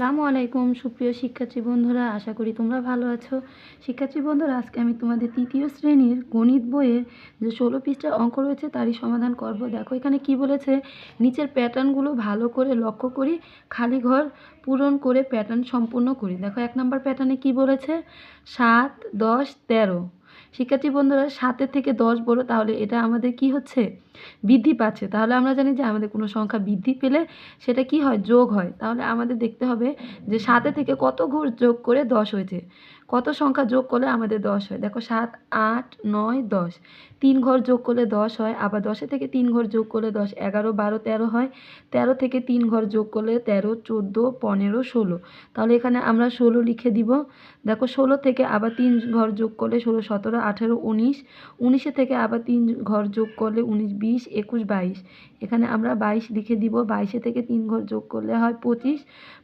আসসালামু আলাইকুম, সুপ্রিয় শিক্ষার্থী বন্ধুরা, আশা করি তোমরা ভালো আছো। শিক্ষার্থী বন্ধুরা, আজকে আমি তোমাদের তৃতীয় শ্রেণির গণিত বইয়ের যে ষোলো পৃষ্ঠার অঙ্ক রয়েছে, তারই সমাধান করব। দেখো, এখানে কি বলেছে? নিচের প্যাটার্নগুলো ভালো করে লক্ষ্য করি, খালি ঘর পূরণ করে প্যাটার্ন সম্পূর্ণ করি। দেখো, এক নম্বর প্যাটার্নে কি বলেছে? সাত, দশ, তেরো। শিক্ষার্থী বন্ধুরা সাতের থেকে দশ বড়, তাহলে এটা আমাদের কি হচ্ছে? বৃদ্ধি পাচ্ছে। তাহলে আমরা জানি যে আমাদের কোনো সংখ্যা বৃদ্ধি পেলে সেটা কি হয়? যোগ হয়। তাহলে আমাদের দেখতে হবে যে সাতে থেকে কত ঘর যোগ করে দশ হয়েছে? কত সংখ্যা যোগ করলে আমাদের দশ হয়? দেখো সাত, আট, নয়, দশ। তিন ঘর যোগ করলে দশ হয়, আবার দশে থেকে তিন ঘর যোগ করলে দশ, এগারো, বারো, তেরো হয়। তেরো থেকে তিন ঘর যোগ করলে তেরো, চোদ্দ, পনেরো, ষোলো। তাহলে এখানে আমরা ষোলো লিখে দিব। দেখো ষোলো থেকে আবার তিন ঘর যোগ করলে ষোলো, সতেরো, আঠেরো, উনিশ। উনিশে থেকে আবার তিন ঘর যোগ করলে উনিশ, বিশ, একুশ, বাইশ। এখানে আমরা বাইশ লিখে দিব। বাইশে থেকে তিন ঘর যোগ করলে হয় পঁচিশ।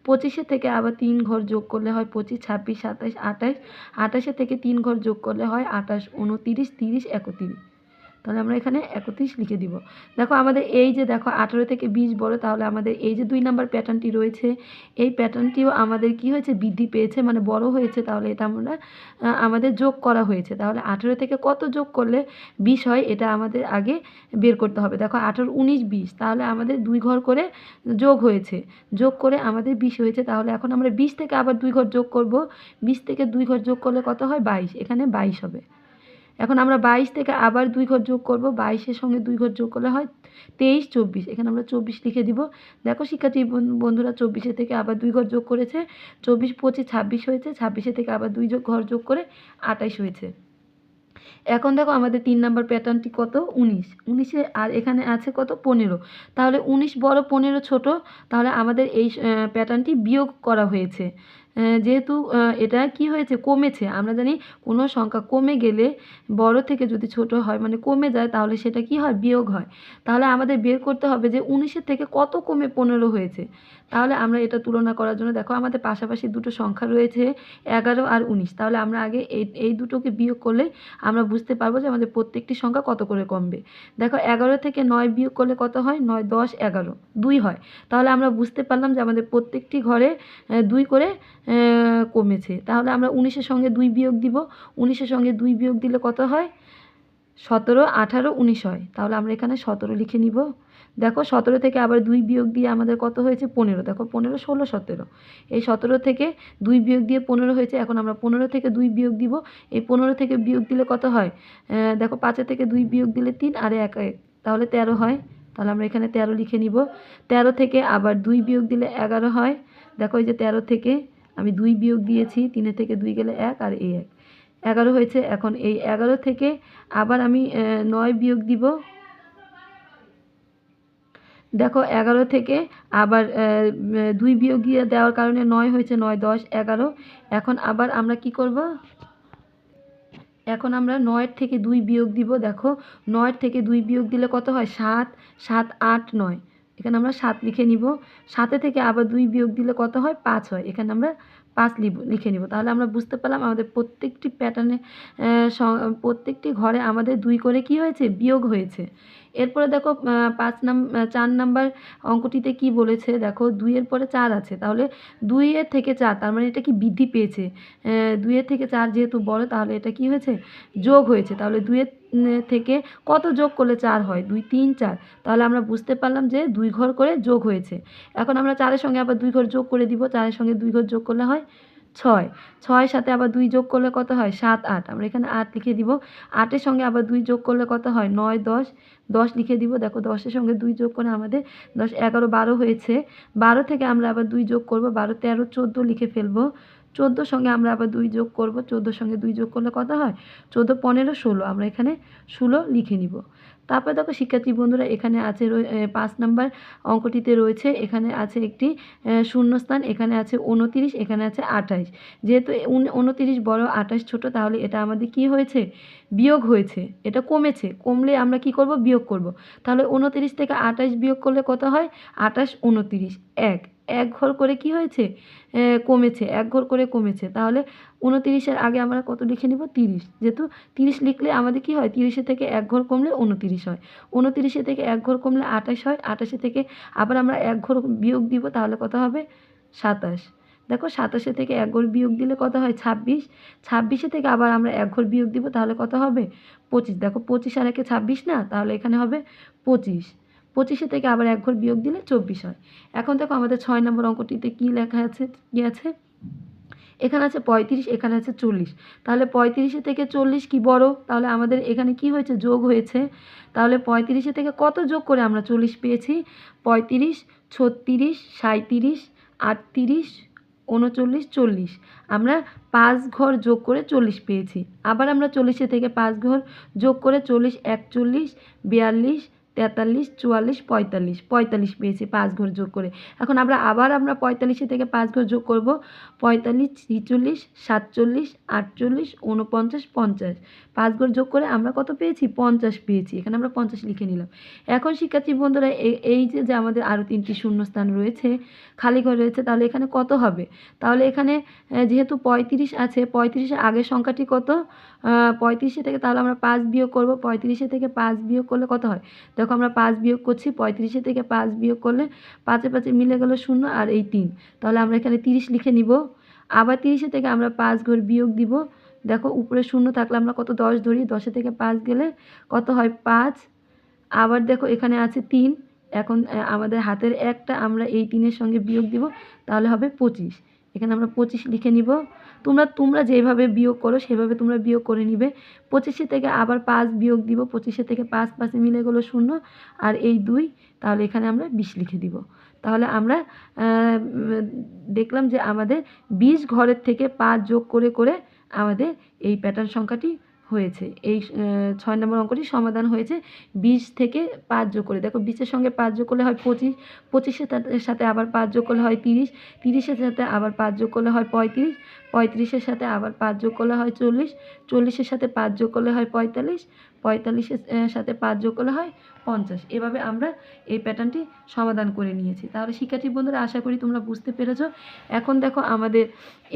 পঁচিশে থেকে আবার তিন ঘর যোগ করলে হয় পঁচিশ, ছাব্বিশ, সাতাশ, আঠাশ। আঠাশে থেকে তিন ঘর যোগ করলে হয় আঠাশ উনত্রিশ তিরিশ একত্রিশ। তাহলে আমরা এখানে একত্রিশ লিখে দিব। দেখো আমাদের এই যে দেখো আঠেরো থেকে বিশ বড়, তাহলে আমাদের এই যে দুই নাম্বার প্যাটার্নটি রয়েছে, এই প্যাটার্নটিও আমাদের কি হয়েছে? বৃদ্ধি পেয়েছে মানে বড় হয়েছে, তাহলে এটা আমরা আমাদের যোগ করা হয়েছে। তাহলে আঠেরো থেকে কত যোগ করলে বিশ হয়? এটা আমাদের আগে বের করতে হবে। দেখো আঠেরো, উনিশ, বিশ, তাহলে আমাদের দুই ঘর করে যোগ হয়েছে। যোগ করে আমাদের বিশ হয়েছে, তাহলে এখন আমরা বিশ থেকে আবার দুই ঘর যোগ করব। বিশ থেকে দুই ঘর যোগ করলে কত হয়? বাইশ। এখানে বাইশ হবে। এখন আমরা বাইশ থেকে আবার দুই ঘর যোগ করব। বাইশের সঙ্গে দুই ঘর যোগ করলে হয় তেইশ, চব্বিশ। এখানে আমরা চব্বিশ লিখে দিব। দেখো শিক্ষার্থী বন- বন্ধুরা চব্বিশে থেকে আবার দুই ঘর যোগ করেছে। চব্বিশ, পঁচিশ, ছাব্বিশ হয়েছে। ছাব্বিশে থেকে আবার দুই ঘর যোগ করে আটাইশ হয়েছে। এখন দেখো আমাদের তিন নাম্বার প্যাটার্নটি কত? উনিশ। উনিশে আর এখানে আছে কত? পনেরো। তাহলে উনিশ বড় পনেরো ছোট। তাহলে আমাদের এই প্যাটার্নটি বিয়োগ করা হয়েছে। যেহেতু এটা কি হয়েছে? কমেছে। আমরা জানি কোনো সংখ্যা কমে গেলে বড় থেকে যদি ছোট হয় মানে কমে যায়, তাহলে সেটা কি হয়? বিয়োগ হয়। তাহলে আমাদের বের করতে হবে যে উনিশের থেকে কত কমে পনেরো হয়েছে? তাহলে আমরা এটা তুলনা করার জন্য, দেখো আমাদের পাশাপাশি দুটো সংখ্যা রয়েছে, এগারো আর উনিশ। তাহলে আমরা আগে এই এই দুটোকে বিয়োগ করলে আমরা বুঝতে পারব যে আমাদের প্রত্যেকটি সংখ্যা কত করে কমবে। দেখো, এগারো থেকে নয় বিয়োগ করলে কত হয়? নয়, দশ, এগারো, দুই হয়। তাহলে আমরা বুঝতে পারলাম যে আমাদের প্রত্যেকটি ঘরে দুই করে কমেছে। তাহলে আমরা উনিশের সঙ্গে দুই বিয়োগ দিব। উনিশের সঙ্গে দুই বিয়োগ দিলে কত হয়? সতেরো, আঠারো, উনিশ হয়। তাহলে আমরা এখানে সতেরো লিখে নিব। দেখো, সতেরো থেকে আবার দুই বিয়োগ দিয়ে আমাদের কত হয়েছে? পনেরো। দেখো, পনেরো, ষোলো, সতেরো। এই সতেরো থেকে দুই বিয়োগ দিয়ে পনেরো হয়েছে। এখন আমরা পনেরো থেকে দুই বিয়োগ দিব। এই পনেরো থেকে বিয়োগ দিলে কত হয়? দেখো, পাঁচে থেকে দুই বিয়োগ দিলে তিন, আর এক এক। তাহলে তেরো হয়। তাহলে আমরা এখানে তেরো লিখে নিব। তেরো থেকে আবার দুই বিয়োগ দিলে এগারো হয়। দেখো, এই যে তেরো থেকে আমি দুই বিয়োগ দিয়েছি, তিনের থেকে দুই গেলে এক আর এই এক। এগারো হয়েছে, এখন এই এগারো থেকে আবার আমি নয় বিয়োগ দিব। দেখো, এগারো থেকে আবার দুই বিয়োগ দিয়ে দেওয়ার কারণে নয় হয়েছে, নয়, দশ, এগারো। এখন আবার আমরা কি করব? এখন আমরা নয়ের থেকে দুই বিয়োগ দিব। দেখো, নয়ের থেকে দুই বিয়োগ দিলে কত হয়? সাত সাত, আট, নয়। এখানে আমরা সাত লিখে নিব। সাতে থেকে আবার দুই বিয়োগ দিলে কত হয়? পাঁচ হয়। এখানে আমরা পাঁচ লিখে নিব। তাহলে আমরা বুঝতে পারলাম আমাদের প্রত্যেকটি প্যাটার্নে প্রত্যেকটি ঘরে আমাদের দুই করে কি হয়েছে? বিয়োগ হয়েছে। এরপরে দেখো পাঁচ নাম চার নাম্বার অঙ্কটিতে কি বলেছে? দেখো দুইয়ের পরে চার আছে। তাহলে দুইয়ের থেকে চার, তার মানে এটা কি বৃদ্ধি পেয়েছে? দুইয়ের থেকে চার যেহেতু বড়, তাহলে এটা কি হয়েছে? যোগ হয়েছে। তাহলে দুইয়ের থেকে কত যোগ করলে চার হয়? দুই, তিন, চার। তাহলে আমরা বুঝতে পারলাম যে দুই ঘর করে যোগ হয়েছে। এখন আমরা চারের সঙ্গে আবার দুই ঘর যোগ করে দিব। চারের সঙ্গে দুই ঘর যোগ করলে হয় ছয়। ছয়ের সাথে আবার দুই যোগ করলে কত হয়? সাত, আট। আমরা এখানে আট লিখে দিব। আটের সঙ্গে আবার দুই যোগ করলে কত হয়? নয়, দশ। দশ লিখে দিব। দেখো, দশের সঙ্গে দুই যোগ করে আমাদের দশ, এগারো, বারো হয়েছে। বারো থেকে আমরা আবার দুই যোগ করব। বারো, তেরো, চোদ্দ লিখে ফেলব। চোদ্দোর সঙ্গে আমরা আবার দুই যোগ করব। চোদ্দোর সঙ্গে দুই যোগ করলে কত হয়? চোদ্দ, পনেরো, ষোলো। আমরা এখানে ষোলো লিখে নিব। তারপরে দেখো শিক্ষার্থী বন্ধুরা এখানে আছে পাঁচ নাম্বার অঙ্কটিতে রয়েছে, এখানে আছে একটি শূন্যস্থান, এখানে আছে উনতিরিশ, এখানে আছে আঠাশ। যেহেতু উন- উনতিরিশ বড়, আঠাশ ছোট, তাহলে এটা আমাদের কি হয়েছে? বিয়োগ হয়েছে, এটা কমেছে। কমলে আমরা কি করব? বিয়োগ করব। তাহলে উনতিরিশ থেকে আঠাশ বিয়োগ করলে কত হয়? আঠাশ, উনতিরিশ, এক। এক ঘর করে কি হয়েছে? কমেছে, এক ঘর করে কমেছে। তাহলে উনতিরিশের আগে আমরা কত লিখে নিব? তিরিশ। যেহেতু তিরিশ লিখলে আমাদের কি হয়? তিরিশে থেকে এক ঘর কমলে উনতিরিশ হয়। উনতিরিশে থেকে এক ঘর কমলে আঠাশ হয়। আঠাশে থেকে আবার আমরা এক ঘর বিয়োগ দিব, তাহলে কত হবে? সাতাশ। দেখো, সাতাশে থেকে এক ঘর বিয়োগ দিলে কত হয়? ছাব্বিশ। ছাব্বিশে থেকে আবার আমরা এক ঘর বিয়োগ দিব, তাহলে কত হবে? পঁচিশ। দেখো, পঁচিশ আর একে ছাব্বিশ না? তাহলে এখানে হবে পঁচিশ। পঁচিশে থেকে আবার এক ঘর বিয়োগ দিলে চব্বিশ হয়। এখন দেখো আমাদের ছয় নম্বর অঙ্কটিতে কী লেখা আছে? কী আছে? এখানে আছে পঁয়ত্রিশ, এখানে আছে চল্লিশ। তাহলে পঁয়ত্রিশে থেকে চল্লিশ কি বড়? তাহলে আমাদের এখানে কি হয়েছে? যোগ হয়েছে। তাহলে পঁয়ত্রিশে থেকে কত যোগ করে আমরা চল্লিশ পেয়েছি? পঁয়ত্রিশ, ছত্রিশ, সাঁইত্রিশ, আটত্রিশ, উনচল্লিশ, চল্লিশ। আমরা পাঁচ ঘর যোগ করে চল্লিশ পেয়েছি। আবার আমরা চল্লিশে থেকে পাঁচ ঘর যোগ করে চল্লিশ, একচল্লিশ, বিয়াল্লিশ তেতাল্লিশ, চুয়াল্লিশ, পঁয়তাল্লিশ। পঁয়তাল্লিশ পেয়েছি পাঁচ ঘর যোগ করে। এখন আমরা আবার আমরা পঁয়তাল্লিশে থেকে পাঁচ ঘর যোগ করব। পঁয়তাল্লিশ, ছিচল্লিশ, সাতচল্লিশ, আটচল্লিশ উনপঞ্চাশ পঞ্চাশ। পাঁচ ঘর যোগ করে আমরা কত পেয়েছি? পঞ্চাশ পেয়েছি। এখানে আমরা পঞ্চাশ লিখে নিলাম। এখন শিক্ষার্থী বন্ধুরা এই যে যে আমাদের আরও তিনটি শূন্যস্থান রয়েছে, খালি ঘর রয়েছে, তাহলে এখানে কত হবে? তাহলে এখানে যেহেতু পঁয়ত্রিশ আছে পঁয়ত্রিশের আগের সংখ্যাটি কত? পঁয়ত্রিশে থেকে তাহলে আমরা পাঁচ বিয়োগ করব। পঁয়ত্রিশে থেকে পাঁচ বিয়োগ করলে কত হয়? দেখো আমরা পাঁচ বিয়োগ করছি পঁয়ত্রিশে থেকে পাঁচ বিয়োগ করলে পাঁচে পাঁচে মিলে গেল শূন্য আর এই তিন তাহলে আমরা এখানে তিরিশ লিখে নিব। আবার তিরিশে থেকে আমরা পাঁচ ঘর বিয়োগ দিব। দেখো উপরে শূন্য থাকলে আমরা কত দশ ধরি? দশে থেকে পাঁচ গেলে কত হয়? পাঁচ। আবার দেখো এখানে আছে তিন। এখন আমাদের হাতের একটা আমরা এই তিনের সঙ্গে বিয়োগ দিব, তাহলে হবে পঁচিশ। এখানে আমরা পঁচিশ লিখে নিব। তোমরা তোমরা যেভাবে বিয়োগ করো, সেভাবে তোমরা বিয়োগ করে নিবে। পঁচিশে থেকে আবার পাঁচ বিয়োগ দিব, পঁচিশে থেকে পাঁচ, পাঁচে মিলে গেলো শূন্য। আর এই দুই, তাহলে এখানে আমরা বিশ লিখে দিব। তাহলে আমরা দেখলাম যে আমাদের বিশ ঘরের থেকে পাঁচ যোগ করে করে আমাদের এই প্যাটার্ন সংখ্যাটি হয়েছে। এই ছয় নম্বর অঙ্কটি সমাধান হয়েছে বিশ থেকে পাঁচ যোগ করে। দেখো বিশের সঙ্গে পাঁচ যোগ করলে হয় পঁচিশ, পঁচিশের সাথে- আবার পাঁচ যোগ করলে হয় তিরিশ, তিরিশের সাথে আবার পাঁচ যোগ করলে হয় পঁয়ত্রিশ, পঁয়ত্রিশের সাথে আবার পাঁচ যোগ করলে হয় চল্লিশ, চল্লিশের সাথে পাঁচ যোগ করলে হয় পঁয়তাল্লিশ পঁয়তাল্লিশের সাথে পাঁচ যোগ করলে হয় পঞ্চাশ। এভাবে আমরা এই প্যাটার্নটি সমাধান করে নিয়েছি। তাহলে শিক্ষার্থী বন্ধুরা, আশা করি তোমরা বুঝতে পেরেছ। এখন দেখো আমাদের,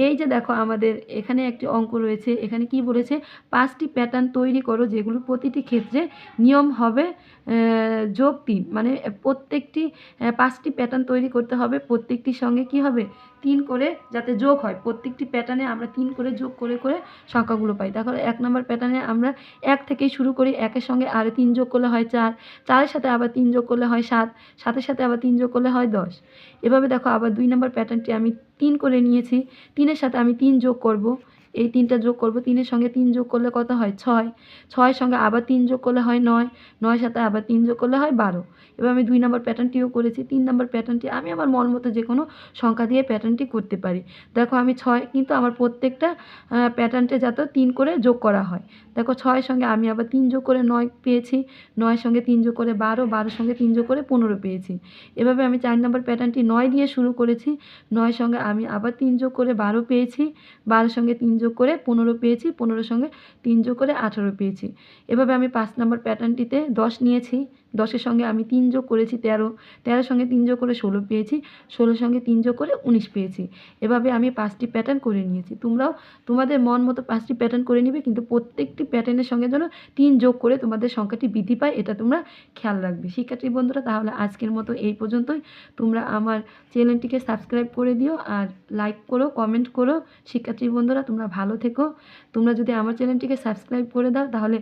এই যে দেখো আমাদের এখানে একটি অঙ্ক রয়েছে। এখানে কি বলেছে? পাঁচটি প্যাটার্ন তৈরি করো যেগুলো প্রতিটি ক্ষেত্রে নিয়ম হবে যোগ তিন। মানে প্রত্যেকটি পাঁচটি প্যাটার্ন তৈরি করতে হবে। প্রত্যেকটির সঙ্গে কি হবে? তিন করে যাতে যোগ হয়। প্রত্যেকটি প্যাটার্নে আমরা তিন করে যোগ করে করে সংখ্যাগুলো পাই। দেখো এক নম্বর প্যাটার্নে আমরা এক থেকেই শুরু করি, একের সঙ্গে আরও তিন যোগ করলে হয় চার, চারের সাথে আবার তিন যোগ করলে হয় সাত, সাতের সাথে আবার তিন যোগ করলে হয় দশ। এভাবে দেখো আবার দুই নম্বর প্যাটার্নটি আমি তিন করে নিয়েছি, তিনের সাথে আমি তিন যোগ করব। এই তিনটা যোগ করব, তিনের সঙ্গে তিন যোগ করলে কত হয়? ছয়। ছয়ের সঙ্গে আবার তিন যোগ করলে হয় নয়। নয় সাথে আবার তিন যোগ করলে হয় বারো। এবার আমি দুই নম্বর প্যাটার্নটিও করেছি। তিন নম্বর প্যাটার্নটি আমি আমার মন মতো যে কোনো সংখ্যা দিয়ে প্যাটার্নটি করতে পারি। দেখো আমি ছয় কিন্তু আমার প্রত্যেকটা প্যাটার্নটে যাতে তিন করে যোগ করা হয়। দেখো ছয়ের সঙ্গে আমি আবার তিন যোগ করে নয় পেয়েছি। নয়ের সঙ্গে তিন যোগ করে বারো, বারোর সঙ্গে তিন যোগ করে পনেরো পেয়েছি। এভাবে আমি চার নম্বর প্যাটার্নটি নয় দিয়ে শুরু করেছি। নয়ের সঙ্গে আমি আবার তিন যোগ করে বারো পেয়েছি। বারোর সঙ্গে তিন যোগ করে পনেরো পেয়েছি, পনেরোর সঙ্গে তিন যোগ করে আঠেরো পেয়েছি। এভাবে আমি পাঁচ নম্বর প্যাটার্নটিতে দশ নিয়েছি। দশের সঙ্গে আমি তিন যোগ করেছি তেরো, তেরোর সঙ্গে তিন যোগ করে ষোলো পেয়েছি, ষোলোর সঙ্গে তিন যোগ করে উনিশ পেয়েছি। এভাবে আমি পাঁচটি প্যাটার্ন করে নিয়েছি। তোমরাও তোমাদের মন মতো পাঁচটি প্যাটার্ন করে নিবে, কিন্তু প্রত্যেকটি প্যাটার্নের সঙ্গে যেন তিন যোগ করে তোমাদের সংখ্যাটি বৃদ্ধি পায়, এটা তোমরা খেয়াল রাখবে। শিক্ষার্থী বন্ধুরা, তাহলে আজকের মতো এই পর্যন্তই। তোমরা আমার চ্যানেলটিকে সাবস্ক্রাইব করে দিও আর লাইক করো কমেন্ট করো। শিক্ষার্থী বন্ধুরা, তোমরা ভালো থেকো। তোমরা যদি আমার চ্যানেলটিকে সাবস্ক্রাইব করে দাও, তাহলে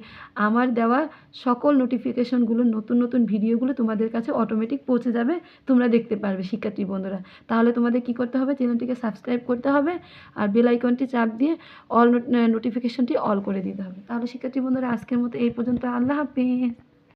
আমার দেওয়া সকল নোটিফিকেশনগুলো নতুন নতুন ভিডিওগুলো তোমাদের কাছে অটোমেটিক পৌঁছে যাবে, তোমরা দেখতে পারবে শিক্ষার্থী বন্ধুরা। তাহলে তোমাদের কি করতে হবে? চ্যানেলটিকে সাবস্ক্রাইব করতে হবে আর বেল আইকনটি চাপ দিয়ে অল নোটিফিকেশনটি অল করে দিতে হবে। তাহলে শিক্ষার্থী বন্ধুরা, আজকের মতো এই পর্যন্ত। আল্লাহ হাফিজ।